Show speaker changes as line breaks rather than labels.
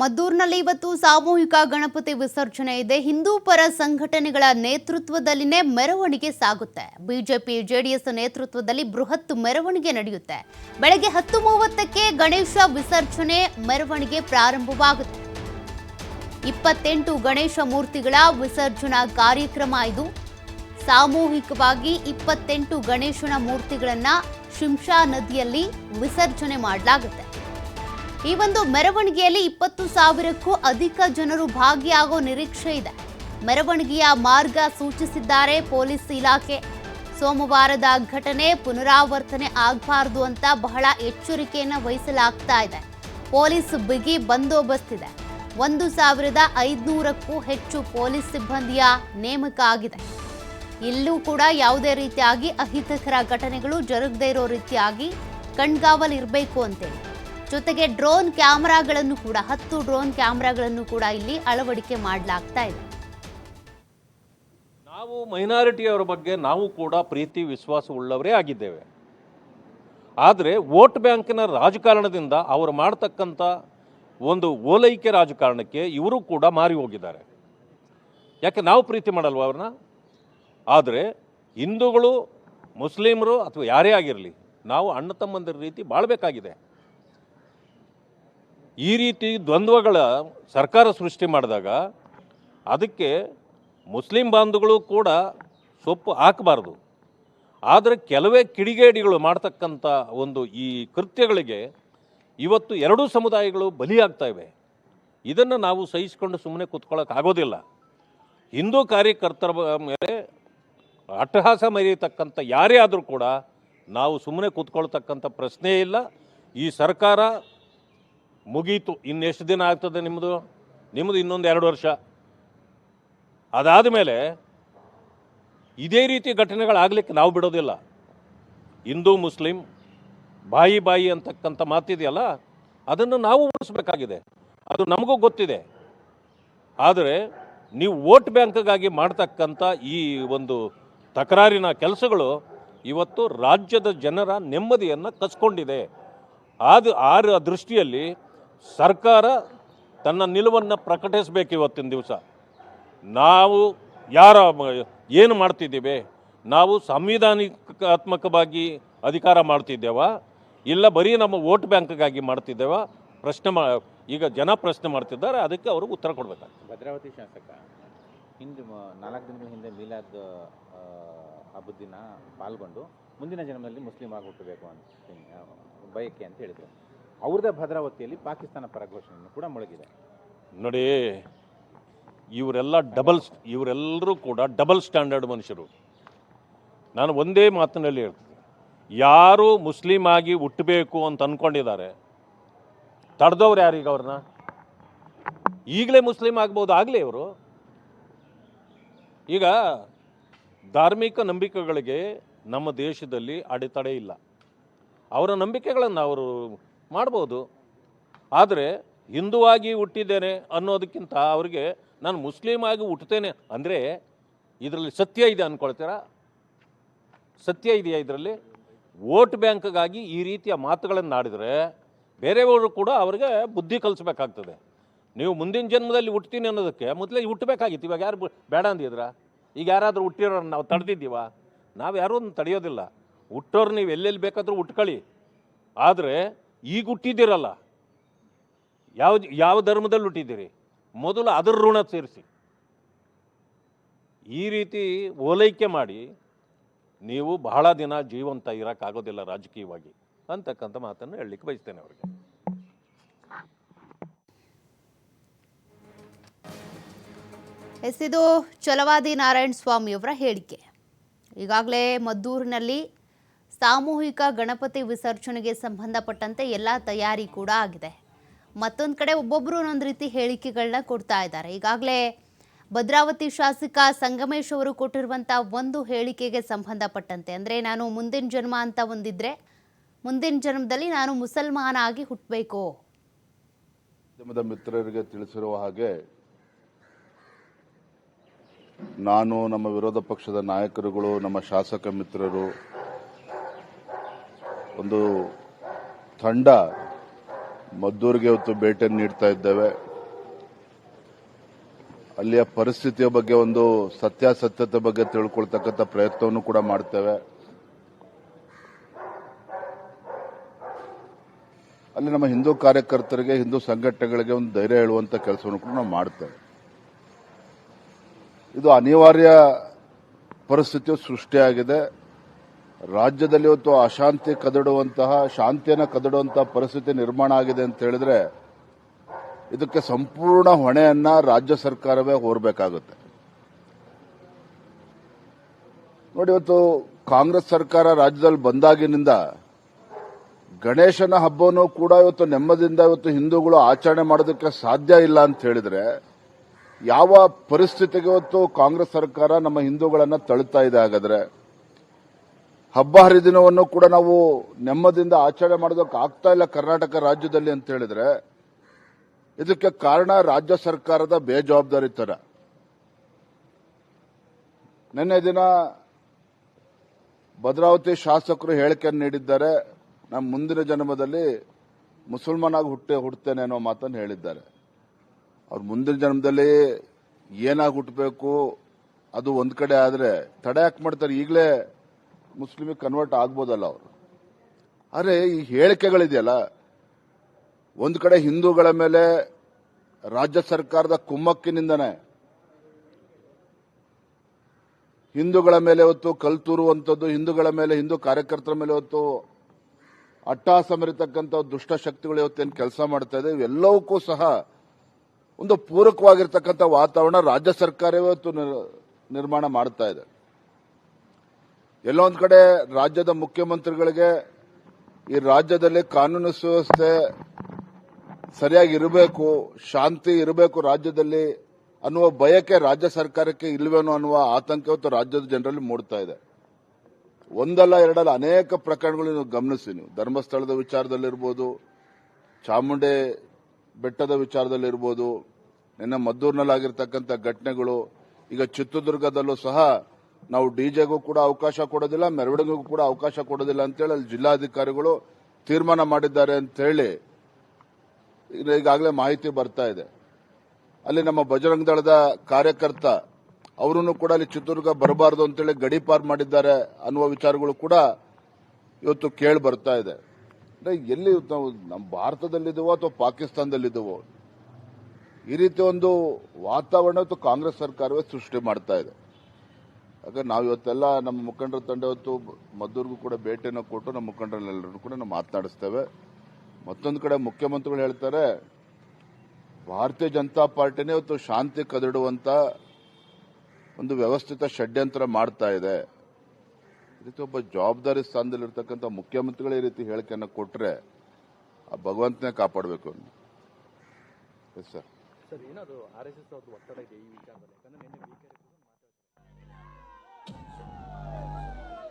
ಮದ್ದೂರಿನಲ್ಲಿ ಇವತ್ತು ಸಾಮೂಹಿಕ ಗಣಪತಿ ವಿಸರ್ಜನೆ ಇದೆ. ಹಿಂದೂ ಪರ ಸಂಘಟನೆಗಳ ನೇತೃತ್ವದಲ್ಲಿನೇ ಮೆರವಣಿಗೆ ಸಾಗುತ್ತೆ. ಬಿಜೆಪಿ, ಜೆಡಿಎಸ್ ನೇತೃತ್ವದಲ್ಲಿ ಬೃಹತ್ ಮೆರವಣಿಗೆ ನಡೆಯುತ್ತೆ. ಬೆಳಗ್ಗೆ ಹತ್ತು ಮೂವತ್ತಕ್ಕೆ ಗಣೇಶ ವಿಸರ್ಜನೆ ಮೆರವಣಿಗೆ ಪ್ರಾರಂಭವಾಗುತ್ತೆ. ಇಪ್ಪತ್ತೆಂಟು ಗಣೇಶ ಮೂರ್ತಿಗಳ ವಿಸರ್ಜನಾ ಕಾರ್ಯಕ್ರಮ ಇದು. ಸಾಮೂಹಿಕವಾಗಿ ಇಪ್ಪತ್ತೆಂಟು ಗಣೇಶನ ಮೂರ್ತಿಗಳನ್ನ ಶಿಂಷಾ ನದಿಯಲ್ಲಿ ವಿಸರ್ಜನೆ ಮಾಡಲಾಗುತ್ತೆ. ಈ ಒಂದು ಮೆರವಣಿಗೆಯಲ್ಲಿ ಇಪ್ಪತ್ತು ಸಾವಿರಕ್ಕೂ ಅಧಿಕ ಜನರು ಭಾಗಿಯಾಗೋ ನಿರೀಕ್ಷೆ ಇದೆ. ಮೆರವಣಿಗೆಯ ಮಾರ್ಗ ಸೂಚಿಸಿದ್ದಾರೆ ಪೊಲೀಸ್ ಇಲಾಖೆ. ಸೋಮವಾರದ ಘಟನೆ ಪುನರಾವರ್ತನೆ ಆಗಬಾರದು ಅಂತ ಬಹಳ ಎಚ್ಚರಿಕೆಯನ್ನು ವಹಿಸಲಾಗ್ತಾ ಇದೆ. ಪೊಲೀಸ್ ಬಿಗಿ ಬಂದೋಬಸ್ತ್ ಇದೆ. ಒಂದು ಸಾವಿರದ ಐದುನೂರಕ್ಕೂ ಹೆಚ್ಚು ಪೊಲೀಸ್ ಸಿಬ್ಬಂದಿಯ ನೇಮಕ ಆಗಿದೆ. ಇಲ್ಲೂ ಕೂಡ ಯಾವುದೇ ರೀತಿಯಾಗಿ ಅಹಿತಕರ ಘಟನೆಗಳು ಜರುಗದೇ ಇರೋ ರೀತಿಯಾಗಿ ಕಣ್ಗಾವಲು ಇರಬೇಕು ಅಂತೇಳಿ. ಜೊತೆಗೆ ಡ್ರೋನ್ ಕ್ಯಾಮೆರಾಗಳನ್ನು ಕೂಡ, ಹತ್ತು ಡ್ರೋನ್ ಕ್ಯಾಮೆರಾಗಳನ್ನು ಕೂಡ ಇಲ್ಲಿ ಅಳವಡಿಕೆ ಮಾಡಲಾಗ್ತಾ ಇದೆ.
ನಾವು ಮೈನಾರಿಟಿಯವರ ಬಗ್ಗೆ ನಾವು ಕೂಡ ಪ್ರೀತಿ, ವಿಶ್ವಾಸ ಉಳ್ಳವರೇ ಆಗಿದ್ದೇವೆ. ಆದರೆ ವೋಟ್ ಬ್ಯಾಂಕಿನ ರಾಜಕಾರಣದಿಂದ ಅವರು ಮಾಡ್ತಕ್ಕಂಥ ಒಂದು ಓಲೈಕೆ ರಾಜಕಾರಣಕ್ಕೆ ಇವರು ಕೂಡ ಮಾರಿ ಹೋಗಿದ್ದಾರೆ. ಯಾಕೆ ನಾವು ಪ್ರೀತಿ ಮಾಡಲ್ವ ಅವ್ರನ್ನ? ಆದರೆ ಹಿಂದೂಗಳು, ಮುಸ್ಲಿಮರು ಅಥವಾ ಯಾರೇ ಆಗಿರಲಿ, ನಾವು ಅಣ್ಣ ತಮ್ಮಂದಿರ ರೀತಿ ಬಾಳಬೇಕಾಗಿದೆ. ಈ ರೀತಿ ದ್ವಂದ್ವಗಳ ಸರ್ಕಾರ ಸೃಷ್ಟಿ ಮಾಡಿದಾಗ ಅದಕ್ಕೆ ಮುಸ್ಲಿಂ ಬಾಂಧುಗಳು ಕೂಡ ಸೊಪ್ಪು ಹಾಕಬಾರ್ದು. ಆದರೆ ಕೆಲವೇ ಕಿಡಿಗೇಡಿಗಳು ಮಾಡ್ತಕ್ಕಂಥ ಒಂದು ಈ ಕೃತ್ಯಗಳಿಗೆ ಇವತ್ತು ಎರಡೂ ಸಮುದಾಯಗಳು ಬಲಿಯಾಗ್ತಾ ಇವೆ. ಇದನ್ನು ನಾವು ಸಹಿಸಿಕೊಂಡು ಸುಮ್ಮನೆ ಆಗೋದಿಲ್ಲ. ಹಿಂದೂ ಕಾರ್ಯಕರ್ತರ ಮೇಲೆ ಅಟ್ಟಹಾಸ ಮೆರೆಯತಕ್ಕಂಥ ಯಾರೇ ಆದರೂ ಕೂಡ ನಾವು ಸುಮ್ಮನೆ ಕೂತ್ಕೊಳ್ತಕ್ಕಂಥ ಪ್ರಶ್ನೆ ಇಲ್ಲ. ಈ ಸರ್ಕಾರ ಮುಗೀತು. ಇನ್ನೆಷ್ಟು ದಿನ ಆಗ್ತದೆ ನಿಮ್ಮದು ನಿಮ್ಮದು ಇನ್ನೊಂದು ಎರಡು ವರ್ಷ. ಅದಾದ ಮೇಲೆ ಇದೇ ರೀತಿ ಘಟನೆಗಳಾಗಲಿಕ್ಕೆ ನಾವು ಬಿಡೋದಿಲ್ಲ. ಹಿಂದೂ, ಮುಸ್ಲಿಂ, ಬಾಯಿ ಬಾಯಿ ಅಂತಕ್ಕಂಥ ಮಾತಿದೆಯಲ್ಲ, ಅದನ್ನು ನಾವು ಉಳಿಸ್ಬೇಕಾಗಿದೆ. ಅದು ನಮಗೂ ಗೊತ್ತಿದೆ. ಆದರೆ ನೀವು ವೋಟ್ ಬ್ಯಾಂಕ್ಗಾಗಿ ಮಾಡ್ತಕ್ಕಂಥ ಈ ಒಂದು ತಕರಾರಿನ ಕೆಲಸಗಳು ಇವತ್ತು ರಾಜ್ಯದ ಜನರ ನೆಮ್ಮದಿಯನ್ನು ಕಸ್ಕೊಂಡಿದೆ. ಆದ ಆ ದೃಷ್ಟಿಯಲ್ಲಿ ಸರ್ಕಾರ ತನ್ನ ನಿಲುವನ್ನು ಪ್ರಕಟಿಸಬೇಕು ಇವತ್ತಿನ ದಿವಸ. ನಾವು ಯಾರ ಏನು ಮಾಡ್ತಿದ್ದೀವಿ? ನಾವು ಸಂವಿಧಾನಿಕಾತ್ಮಕವಾಗಿ ಅಧಿಕಾರ ಮಾಡ್ತಿದ್ದೇವಾ? ಇಲ್ಲ ಬರೀ ನಮ್ಮ ವೋಟ್ ಬ್ಯಾಂಕ್ಗಾಗಿ ಮಾಡ್ತಿದ್ದೇವ? ಪ್ರಶ್ನೆ ಮಾ ಈಗ ಜನ ಪ್ರಶ್ನೆ ಮಾಡ್ತಿದ್ದಾರೆ ಅದಕ್ಕೆ ಅವರು ಉತ್ತರ ಕೊಡಬೇಕಾಗ್ತದೆ.
ಭದ್ರಾವತಿ ಶಾಸಕ ಹಿಂದೆ ನಾಲ್ಕು ದಿನಗಳ ಹಿಂದೆ ಮೀಲಾದ ಆ, ಹಬ್ಬದ ದಿನ ಪಾಲ್ಗೊಂಡು ಮುಂದಿನ ಜನ್ಮದಲ್ಲಿ ಮುಸ್ಲಿಂ ಆಗಿ ಹುಟ್ಟಬೇಕು ಅಂತ ಬಯಕೆ ಅಂತ ಹೇಳಿದರು. ಅವ್ರದ್ದೇ ಭದ್ರಾವತಿಯಲ್ಲಿ ಪಾಕಿಸ್ತಾನ ಪರ ಘೋಷಣೆಯನ್ನು ಕೂಡ ಮುಳುಗಿದೆ.
ನೋಡಿ, ಇವರೆಲ್ಲ ಡಬಲ್ ಇವರೆಲ್ಲರೂ ಕೂಡ ಡಬಲ್ ಸ್ಟ್ಯಾಂಡರ್ಡ್ ಮನುಷ್ಯರು. ನಾನು ಒಂದೇ ಮಾತಿನಲ್ಲಿ ಹೇಳ್ತೀನಿ. ಯಾರು ಮುಸ್ಲಿಂ ಆಗಿ ಹುಟ್ಟಬೇಕು ಅಂತ ಅಂದ್ಕೊಂಡಿದ್ದಾರೆ ತಡೆದವ್ರು ಯಾರೀಗ ಅವ್ರನ್ನ? ಈಗಲೇ ಮುಸ್ಲಿಂ ಆಗ್ಬೋದು ಆಗಲೇ ಇವರು. ಈಗ ಧಾರ್ಮಿಕ ನಂಬಿಕೆಗಳಿಗೆ ನಮ್ಮ ದೇಶದಲ್ಲಿ ಅಡೆತಡೆ ಇಲ್ಲ. ಅವರ ನಂಬಿಕೆಗಳನ್ನು ಅವರು ಮಾಡ್ಬೋದು. ಆದರೆ ಹಿಂದುವಾಗಿ ಹುಟ್ಟಿದ್ದೇನೆ ಅನ್ನೋದಕ್ಕಿಂತ ಅವರಿಗೆ ನಾನು ಮುಸ್ಲಿಮ್ ಆಗಿ ಹುಟ್ಟುತ್ತೇನೆ ಅಂದರೆ ಇದರಲ್ಲಿ ಸತ್ಯ ಇದೆ ಅಂದ್ಕೊಳ್ತೀರಾ ಸತ್ಯ ಇದೆಯಾ ಇದರಲ್ಲಿ? ವೋಟ್ ಬ್ಯಾಂಕ್ಗಾಗಿ ಈ ರೀತಿಯ ಮಾತುಗಳನ್ನು ಆಡಿದರೆ ಬೇರೆಯವರು ಕೂಡ ಅವರಿಗೆ ಬುದ್ಧಿ ಕಲಿಸ್ಬೇಕಾಗ್ತದೆ. ನೀವು ಮುಂದಿನ ಜನ್ಮದಲ್ಲಿ ಹುಟ್ತೀನಿ ಅನ್ನೋದಕ್ಕೆ ಮೊದಲೇ ಹುಟ್ಟಬೇಕಾಗಿತ್ತು. ಇವಾಗ ಯಾರು ಬೇಡ ಅಂದಿದ್ರ? ಈಗ ಯಾರಾದರೂ ಹುಟ್ಟಿರೋರು ನಾವು ತಡೆದಿದ್ದೀವ? ನಾವು ಯಾರೂ ತಡೆಯೋದಿಲ್ಲ. ಹುಟ್ಟೋರು ನೀವು ಎಲ್ಲೆಲ್ಲಿ ಬೇಕಾದರೂ ಹುಟ್ಕೊಳ್ಳಿ. ಆದರೆ ಈಗ ಹುಟ್ಟಿದ್ದೀರಲ್ಲ. ಯಾವ ಯಾವ ಧರ್ಮದಲ್ಲಿ ಹುಟ್ಟಿದ್ದೀರಿ? ಮೊದಲು ಅದರ ಋಣ ಸೇರಿಸಿ. ಈ ರೀತಿ ಓಲೈಕೆ ಮಾಡಿ ನೀವು ಬಹಳ ದಿನ ಜೀವಂತ ಇರೋಕ್ಕಾಗೋದಿಲ್ಲ ರಾಜಕೀಯವಾಗಿ ಅಂತಕ್ಕಂಥ ಮಾತನ್ನು ಹೇಳಲಿಕ್ಕೆ ಬಯಸ್ತೇನೆ ಅವರಿಗೆ.
ಎಸ್ ಇದು ಚಲವಾದಿ ನಾರಾಯಣ ಸ್ವಾಮಿಯವರ ಹೇಳಿಕೆ. ಈಗಾಗಲೇ ಮದ್ದೂರಿನಲ್ಲಿ ಸಾಮೂಹಿಕ ಗಣಪತಿ ವಿಸರ್ಜನೆಗೆ ಸಂಬಂಧಪಟ್ಟಂತೆ ಎಲ್ಲ ತಯಾರಿ ಕೂಡ ಆಗಿದೆ. ಮತ್ತೊಂದು ಕಡೆ ಒಬ್ಬೊಬ್ಬರು ಒಂದೊಂದು ರೀತಿ ಹೇಳಿಕೆಗಳನ್ನ ಕೊಡ್ತಾ ಇದ್ದಾರೆ. ಈಗಾಗಲೇ ಭದ್ರಾವತಿ ಶಾಸಕ ಸಂಗಮೇಶ್ ಅವರು ಕೊಟ್ಟಿರುವಂಥ ಒಂದು ಹೇಳಿಕೆಗೆ ಸಂಬಂಧಪಟ್ಟಂತೆ, ಅಂದರೆ ನಾನು ಮುಂದಿನ ಜನ್ಮ ಅಂತ ಒಂದಿದ್ರೆ ಮುಂದಿನ ಜನ್ಮದಲ್ಲಿ ನಾನು ಮುಸಲ್ಮಾನ ಆಗಿ ಹುಟ್ಟಬೇಕು
ಮಿತ್ರರಿಗೆ ತಿಳಿಸಿರುವ ಹಾಗೆ ನಾನು ನಮ್ಮ ವಿರೋಧ ಪಕ್ಷದ ನಾಯಕರುಗಳು, ನಮ್ಮ ಶಾಸಕ ಮಿತ್ರರು ಒಂದು ತಂಡ ಮದ್ದೂರಿಗೆ ಇವತ್ತು ಭೇಟಿ ನೀಡ್ತಾ ಇದ್ದೇವೆ. ಅಲ್ಲಿಯ ಪರಿಸ್ಥಿತಿಯ ಬಗ್ಗೆ ಒಂದು ಸತ್ಯಾಸತ್ಯತೆ ಬಗ್ಗೆ ತಿಳ್ಕೊಳ್ತಕ್ಕಂಥ ಪ್ರಯತ್ನವನ್ನು ಕೂಡ ಮಾಡ್ತೇವೆ. ಅಲ್ಲಿ ನಮ್ಮ ಹಿಂದೂ ಕಾರ್ಯಕರ್ತರಿಗೆ, ಹಿಂದೂ ಸಂಘಟನೆಗಳಿಗೆ ಒಂದು ಧೈರ್ಯ ಹೇಳುವಂತ ಕೆಲಸವನ್ನು ಕೂಡ ನಾವು ಮಾಡ್ತೇವೆ. ಇದು ಅನಿವಾರ್ಯ ಪರಿಸ್ಥಿತಿಯು ಸೃಷ್ಟಿಯಾಗಿದೆ. ರಾಜ್ಯದಲ್ಲಿ ಇವತ್ತು ಅಶಾಂತಿ ಕದಡುವಂತಹ, ಶಾಂತಿಯನ್ನು ಕದಡುವಂತಹ ಪರಿಸ್ಥಿತಿ ನಿರ್ಮಾಣ ಆಗಿದೆ ಅಂತ ಹೇಳಿದ್ರೆ, ಇದಕ್ಕೆ ಸಂಪೂರ್ಣ ಹೊಣೆಯನ್ನ ರಾಜ್ಯ ಸರ್ಕಾರವೇ ಹೊರಬೇಕಾಗುತ್ತೆ. ನೋಡಿ, ಇವತ್ತು ಕಾಂಗ್ರೆಸ್ ಸರ್ಕಾರ ರಾಜ್ಯದಲ್ಲಿ ಬಂದಾಗಿನಿಂದ ಗಣೇಶನ ಹಬ್ಬವನ್ನು ಕೂಡ ಇವತ್ತು ನೆಮ್ಮದಿಯಿಂದ ಇವತ್ತು ಹಿಂದೂಗಳು ಆಚರಣೆ ಮಾಡೋದಕ್ಕೆ ಸಾಧ್ಯ ಇಲ್ಲ ಅಂತ ಹೇಳಿದ್ರೆ, ಯಾವ ಪರಿಸ್ಥಿತಿಗೆ ಇವತ್ತು ಕಾಂಗ್ರೆಸ್ ಸರ್ಕಾರ ನಮ್ಮ ಹಿಂದೂಗಳನ್ನ ತಳ್ತಾ ಇದೆ ಹಾಗಾದ್ರೆ ಹಬ್ಬ ಹರಿದಿನವನ್ನು ಕೂಡ ನಾವು ನೆಮ್ಮದಿಯಿಂದ ಆಚರಣೆ ಮಾಡೋದಕ್ಕೆ ಆಗ್ತಾ ಇಲ್ಲ ಕರ್ನಾಟಕ ರಾಜ್ಯದಲ್ಲಿ ಅಂತ ಹೇಳಿದ್ರೆ. ಇದಕ್ಕೆ ಕಾರಣ ರಾಜ್ಯ ಸರ್ಕಾರದ ಬೇಜವಾಬ್ದಾರಿತನ ನಿನ್ನೆ ದಿನ ಭದ್ರಾವತಿ ಶಾಸಕರು ಹೇಳಿಕೆಯನ್ನು ನೀಡಿದ್ದಾರೆ. ನಮ್ಮ ಮುಂದಿನ ಜನ್ಮದಲ್ಲಿ ಮುಸಲ್ಮಾನಾಗಿ ಹುಟ್ಟೆ ಹುಡ್ತೇನೆ ಅನ್ನೋ ಮಾತನ್ನು ಹೇಳಿದ್ದಾರೆ. ಅವ್ರು ಮುಂದಿನ ಜನ್ಮದಲ್ಲಿ ಏನಾಗಿ ಹುಟ್ಟಬೇಕು, ಅದು ಒಂದ್ ಕಡೆ ಆದ್ರೆ ತಡೆ ಯಾಕೆ ಮಾಡ್ತಾರೆ? ಈಗಲೇ ಮುಸ್ಲಿಮಿಗೆ ಕನ್ವರ್ಟ್ ಆಗ್ಬೋದಲ್ಲ ಅವರು. ಆದರೆ ಈ ಹೇಳಿಕೆಗಳಿದೆಯಲ್ಲ, ಒಂದು ಕಡೆ ಹಿಂದೂಗಳ ಮೇಲೆ ರಾಜ್ಯ ಸರ್ಕಾರದ ಕುಮ್ಮಕ್ಕಿನಿಂದನೇ. ಹಿಂದೂಗಳ ಮೇಲೆ ಹೊತ್ತು ಕಲ್ತೂರುವಂಥದ್ದು ಹಿಂದೂಗಳ ಮೇಲೆ, ಹಿಂದೂ ಕಾರ್ಯಕರ್ತರ ಮೇಲೆ ಹೊತ್ತು ದುಷ್ಟ ಶಕ್ತಿಗಳು ಇವತ್ತೇನು ಕೆಲಸ ಮಾಡ್ತಾ ಇದೆ, ಇವೆಲ್ಲವಕ್ಕೂ ಸಹ ಒಂದು ಪೂರಕವಾಗಿರ್ತಕ್ಕಂಥ ವಾತಾವರಣ ರಾಜ್ಯ ಸರ್ಕಾರ ಇವತ್ತು ನಿರ್- ನಿರ್ಮಾಣ ಮಾಡ್ತಾ ಇದೆ. ಎಲ್ಲೋ ಒಂದ್ ಕಡೆ ರಾಜ್ಯದ ಮುಖ್ಯಮಂತ್ರಿಗಳಿಗೆ ಈ ರಾಜ್ಯದಲ್ಲಿ ಕಾನೂನು ಸುವ್ಯವಸ್ಥೆ ಸರಿಯಾಗಿ ಇರಬೇಕು, ಶಾಂತಿ ಇರಬೇಕು ರಾಜ್ಯದಲ್ಲಿ ಅನ್ನುವ ಭಯಕ್ಕೆ ರಾಜ್ಯ ಸರ್ಕಾರಕ್ಕೆ ಇಲ್ವೇನೋ ಅನ್ನುವ ಆತಂಕ ಇವತ್ತು ರಾಜ್ಯದ ಜನರಲ್ಲಿ ಮೂಡ್ತಾ ಇದೆ. ಒಂದಲ್ಲ ಎರಡಲ್ಲ ಅನೇಕ ಪ್ರಕರಣಗಳು ನೀವು ಗಮನಿಸಿ ನೀವು. ಧರ್ಮಸ್ಥಳದ ವಿಚಾರದಲ್ಲಿರ್ಬೋದು, ಚಾಮುಂಡಿ ಬೆಟ್ಟದ ವಿಚಾರದಲ್ಲಿರ್ಬೋದು, ನಿನ್ನೆ ಮದ್ದೂರಿನಲ್ಲಿ ಆಗಿರ್ತಕ್ಕಂಥ ಘಟನೆಗಳು, ಈಗ ಚಿತ್ರದುರ್ಗದಲ್ಲೂ ಸಹ ನಾವು ಡಿಜೆಗೂ ಕೂಡ ಅವಕಾಶ ಕೊಡೋದಿಲ್ಲ, ಮೆರವಣಿಗೆಗೂ ಕೂಡ ಅವಕಾಶ ಕೊಡೋದಿಲ್ಲ ಅಂತೇಳಿ ಅಲ್ಲಿ ಜಿಲ್ಲಾಧಿಕಾರಿಗಳು ತೀರ್ಮಾನ ಮಾಡಿದ್ದಾರೆ ಅಂತ ಹೇಳಿ ಈಗಾಗಲೇ ಮಾಹಿತಿ ಬರ್ತಾ ಇದೆ. ಅಲ್ಲಿ ನಮ್ಮ ಬಜರಂಗ ದಳದ ಕಾರ್ಯಕರ್ತ, ಅವರನ್ನು ಕೂಡ ಅಲ್ಲಿ ಚಿತ್ರದುರ್ಗ ಬರಬಾರದು ಅಂತೇಳಿ ಗಡೀಪಾರ್ ಮಾಡಿದ್ದಾರೆ ಅನ್ನುವ ವಿಚಾರಗಳು ಕೂಡ ಇವತ್ತು ಕೇಳಿ ಬರ್ತಾ ಇದೆ. ಅಂದ್ರೆ ಎಲ್ಲಿ ನಾವು ನಮ್ಮ ಭಾರತದಲ್ಲಿದ್ದವೋ ಅಥವಾ ಪಾಕಿಸ್ತಾನದಲ್ಲಿದ್ದೀವೋ, ಈ ರೀತಿ ಒಂದು ವಾತಾವರಣ ಕಾಂಗ್ರೆಸ್ ಸರ್ಕಾರವೇ ಸೃಷ್ಟಿ ಮಾಡ್ತಾ ಇದೆ. ಹಾಗಾಗಿ ನಾವು ಇವತ್ತೆಲ್ಲ ನಮ್ಮ ಮುಖಂಡರ ತಂಡ ಇವತ್ತು ಮದ್ದೂರಿಗೂ ಕೂಡ ಭೇಟಿಯನ್ನು ಕೊಟ್ಟು ನಮ್ಮ ಮುಖಂಡರಲ್ಲೆಲ್ಲರೂ ಕೂಡ ನಾವು ಮಾತನಾಡಿಸ್ತೇವೆ. ಮತ್ತೊಂದು ಕಡೆ ಮುಖ್ಯಮಂತ್ರಿಗಳು ಹೇಳ್ತಾರೆ, ಭಾರತೀಯ ಜನತಾ ಪಾರ್ಟಿನೇ ಇವತ್ತು ಶಾಂತಿ ಕದಡುವಂತ ಒಂದು ವ್ಯವಸ್ಥಿತ ಷಡ್ಯಂತ್ರ ಮಾಡ್ತಾ ಇದೆ. ರೀತಿ ಒಬ್ಬ ಜವಾಬ್ದಾರಿ ಸ್ಥಾನದಲ್ಲಿರ್ತಕ್ಕಂಥ ಮುಖ್ಯಮಂತ್ರಿಗಳು ಈ ರೀತಿ ಹೇಳಿಕೆಯನ್ನು ಕೊಟ್ರೆ ಆ ಭಗವಂತನೇ ಕಾಪಾಡಬೇಕು ಸರ್
ಸರ್ ಏನದು ಆರ್ ಎಸ್ ಎಸ್ ಒತ್ತಡ ಇದೆ ಈ ವಿಚಾರದಲ್ಲಿ?